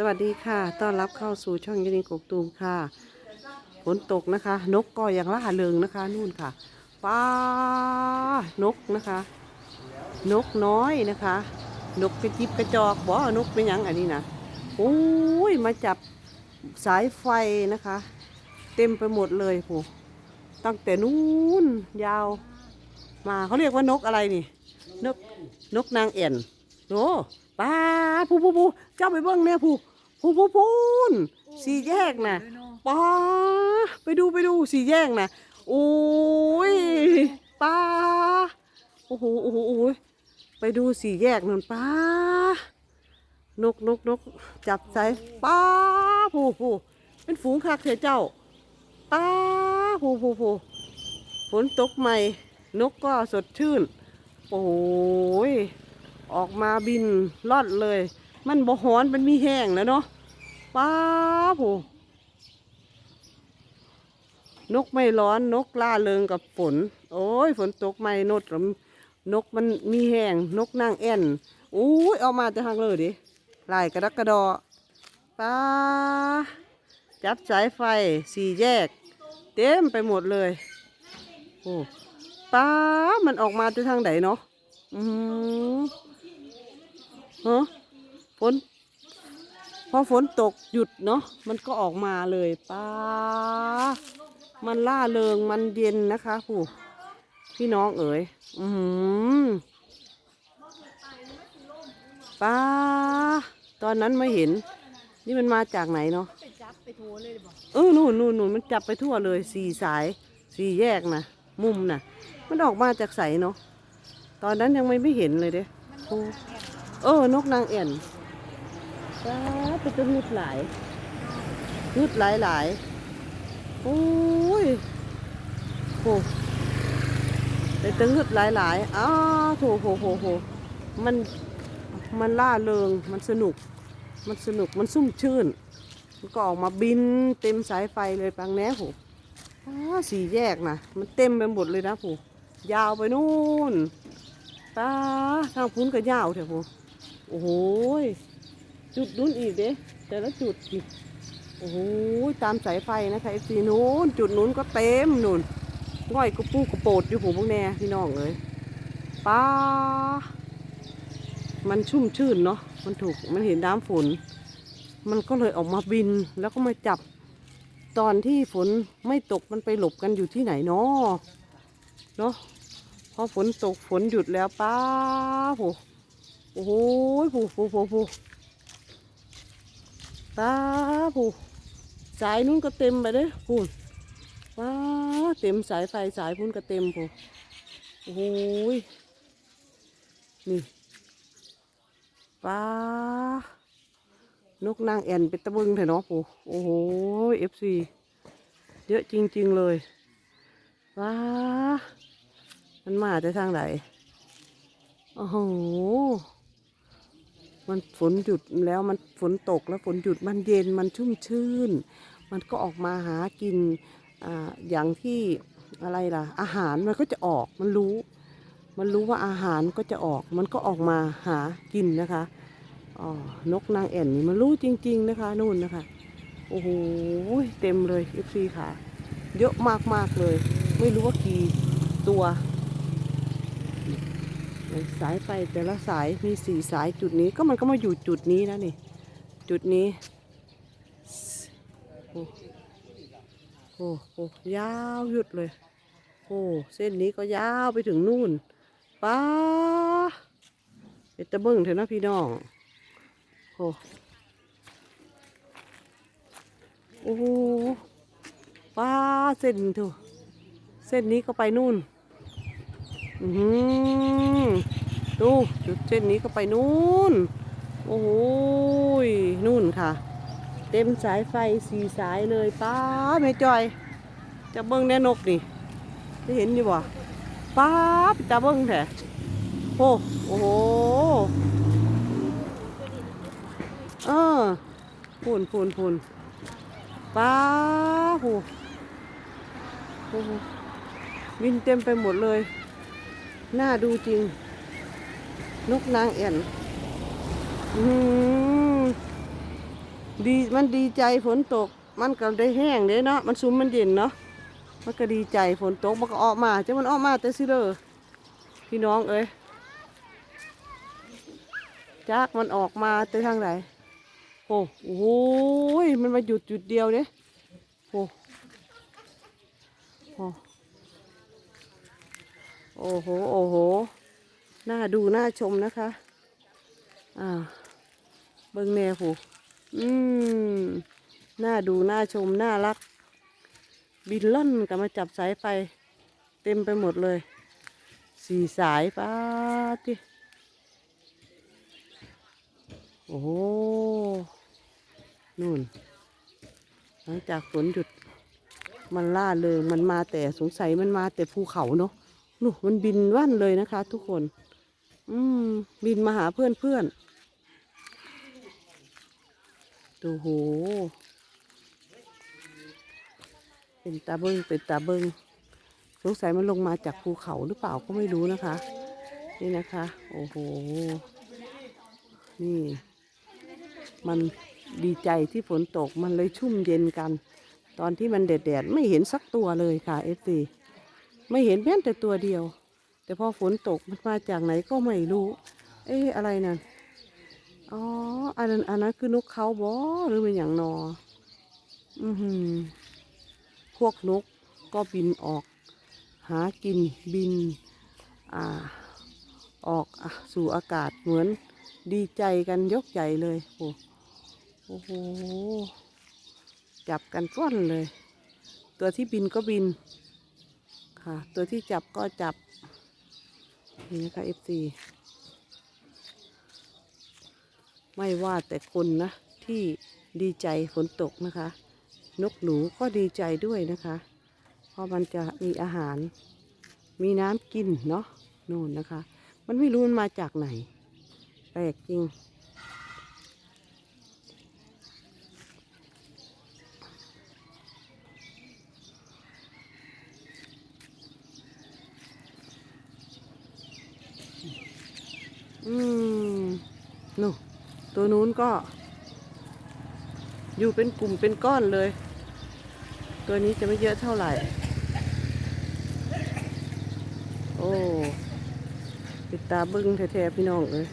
สวัสดีค่ะ ต้อนรับเข้าสู่ช่องยินิกกตูมค่ะ ฝนตกนะคะ นกก็ยังล่าเริงนะคะ นู่นค่ะป้านกนะคะ นกน้อยนะคะ นกกระจิบกระจอกบ่นกเป็นยังอันนี้นะโอ้ยมาจับสายไฟนะคะ เต็มไปหมดเลยผู้ตั้งแต่นู้นยาว มาเขาเรียกว่านกอะไรนี่ นกนกนางเอ็นโอ้ป้าผู้ผู้ผู้เจ้าไปเบิ้งเนี่ยผู้ ผู้ผู้พูนสี่แยกนะป้าไปดูไปดูสี่แยกนะโอ้ยป้าโอ้โหโอ้โหโอ้โหไปดูสี่แยกนั่นป้านกนกนกจับใส่ป้าผู้ผู้เป็นฝูงคักเถอะเจ้าป้าผู้ผู้ผู้ฝนตกใหม่ นกก็สดชื่น โอ้ยออกมาบินลอดเลย มันบ่ฮ้อนมันมีแห้งแล้วเนาะป้าผู้นกไม่ร้อนนกล่าเริงกับฝน โอ้ยฝนตกไม่นดแล้วนกมันมีแห้งนกนางแอ่นอุ้ยออกมาจะทางเลยดิลายกระดักกระดอป้าจับสายไฟสี่แยก เต็มไปหมดเลยโอ้ป้ามันออกมาจะทางไหนเนาะอืมฮะ ฝนพอฝนตกหยุดเนาะมันก็ออกมาเลยป้ามันล่าเริงมันเย็นนะคะผู้พี่น้องเอ๋ยอืมป้าตอนนั้นไม่เห็น นี่มันมาจากไหนเนาะไปจับไปโทรเลยบอกเออนู่นนู่นนู่นมันจับไปทั่วเลยสี่สายสี่แยกนะมุมน่ะ มันออกมาจากใสเนาะตอนนั้นยังไม่ไม่เห็นเลยเด้อเออนกนางแอ่น ป้าไปจนงึดหลายงึดหลายหลายโอ้ยโหไปตึงงึดหลายหลายอ้าโถโหโหโหมันมันล่าเริงมันสนุก มันสนุกมันซุ่มชื่นมันก็ออกมาบินเต็มสายไฟเลยปังแน่ผูอ้าสี่แยกนะมันเต็มไปหมดเลยนะผูยาวไปนู่นตาทางพุ้นก็ยาวเถอะผูโอ้โหย จุดนู้นอีกเด้แต่ละจุดอีกโอ้โหยตามสายไฟนะคะไอ้สีนู้นจุดนู้นก็เต็มนู่นง่อยกระปูกระโปดอยู่ผูพวกแน่พี่น้องเลยป้ามันชุ่มชื่นเนาะมันถูกมันเห็นน้ำฝน มันก็เลยออกมาบินแล้วก็มาจับ ตอนที่ฝนไม่ตกมันไปหลบกันอยู่ที่ไหนเนาะเนาะพอฝนตกฝนหยุดแล้วป้าโหโอ้โหผู้ผู้ผู้ผู้ ป้าผู้สายนู้นก็เต็มไปเลยพูนป้าเต็มสายไฟสายพุ่นก็เต็มผู้โอ้โหนี่ป้านกนางแอ่นเป็นตะบึงเถอะเนาะปู่โอ้โหเอฟซีเยอะจริง ๆ เลยว้ามันมาจากทางไหนโอ้โห มันฝนหยุดแล้วมันฝนตกแล้วฝนหยุดมันเย็นมันชุ่มชื่น มันก็ออกมาหากินออย่างที่อะไรล่ะ อาหารมันก็จะออกมันรู้ มันรู้ว่าอาหารก็จะออก มันก็ออกมาหากินนะคะอ๋อนกนางแอ่นนี่มันรู้จริง ๆนะคะนู่นนะคะโอ้โหเต็มเลยเอฟซีค่ะ เยอะมากๆเลย ไม่รู้ว่ากี่ตัว สายไฟแต่ละสายมีสี่สายจุดนี้ก็มันก็มาอยู่จุดนี้นะนี่ จุดนี้ โอ้โอ้โอ้ยาวหยุดเลย โอ้เส้นนี้ก็ยาวไปถึงนู่นป้าเป็นตะเบิ้งเถอะนะพี่น้อง โอ้โอ้โหป้าเส้นเถอะเส้นนี้ก็ไปนู่น ดูจุดเส้นนี้ก็ไปนู่น โอ้โหยนู่นค่ะ เต็มสายไฟสีสายเลยป้าไม่จอย จะเบิ้งแน่นกนี่ได้เห็นอยู่บ่ป้าจะเบิ้งแท้โอ้โอ้โหเออพูนพูนพูนป้าหูโอ้โหบินเต็มไปหมดเลย น่าดูจริง นกนางแอ่นดีมันดีใจฝนตก มันก็ได้แห้งเด้เนาะมันซุ้มมันเย็นเนาะมันก็ดีใจฝนตกมันก็ออกมาจะมันออกมาแต่ซิเลอพี่น้องเอ้ยจากมันออกมาแต่ทางไหนโอ้โหมันมาหยุดจุดเดียวเด้โอ้โอ้ โอ้โห โอ้โห น่าดูน่าชมนะคะ อ่า เบิ่งแน่ผูอืม น่าดูน่าชม น่ารัก บินล่อนกับมาจับสายไฟเต็มไปหมดเลย สี่สายป้าดดิโอ้โห นู่น หลังจากฝนหยุด มันล่าเลยมันมาแต่สงสัยมันมาแต่ภูเขาเนาะ นู่มันบินว่านเลยนะคะ ทุกคน อืม บินมาหาเพื่อนเพื่อนดูโห เป็นตาเบิงเป็นตาเบิงสงสัยมันลงมาจากภูเขาหรือเปล่าก็ไม่รู้นะคะ นี่นะคะ โอ้โห นี่ มันดีใจที่ฝนตกมันเลยชุ่มเย็นกัน ตอนที่มันแดดๆไม่เห็นสักตัวเลยค่ะเอฟซี ไม่เห็นแม้แต่ตัวเดียว แต่พอฝนตกมันมาจากไหนก็ไม่รู้ เอ๊ะอะไรนั่นอ๋ออันนั้นอันนั้นคือนกเขาบอหรือเป็นอย่างนอ อือหือพวกนกก็บินออก หากินบิน อ่า ออกอะสู่อากาศเหมือนดีใจกันยกใหญ่เลยโอ้โอ้โหจับกันฟ้อนเลย ตัวที่บินก็บิน ค่ะ ตัวที่จับก็จับ นี่นะคะเอฟซีไม่ว่าแต่คนนะ ที่ดีใจฝนตกนะคะ นกหนูก็ดีใจด้วยนะคะ เพราะมันจะมีอาหาร มีน้ำกินเนาะนู่นนะคะ มันไม่รู้มันมาจากไหน แปลกจริง อืมนู่นตัวนู้นก็ อยู่เป็นกลุ่มเป็นก้อนเลย ตัวนี้จะไม่เยอะเท่าไหร่ โอ้ปิดตาบึ้งแท้ๆพี่น้องเลย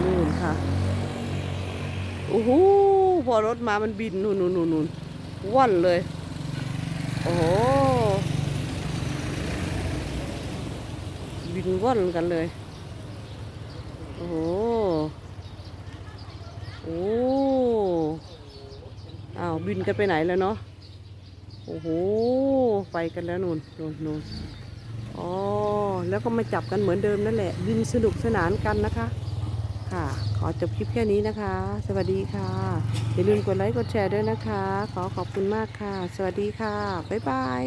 นู่นค่ะ โอ้โหพอรถมามันบินนู่นนู่นนู่นนู่นว่อนเลย โอ้โห บินว่อนกันเลย โอ้โหโอ้อ้าวบินกันไปไหนแล้วเนาะ โอ้โห ไปกันแล้วนู่นนู่นนู่นอ๋อ แล้วก็มาจับกันเหมือนเดิมนั่นแหละ บินสนุกสนานกันนะคะ ค่ะ ขอจบคลิปแค่นี้นะคะ สวัสดีค่ะ อย่าลืมกดไลค์ กดแชร์ด้วยนะคะ ขอขอบคุณมากค่ะ สวัสดีค่ะ บ๊ายบาย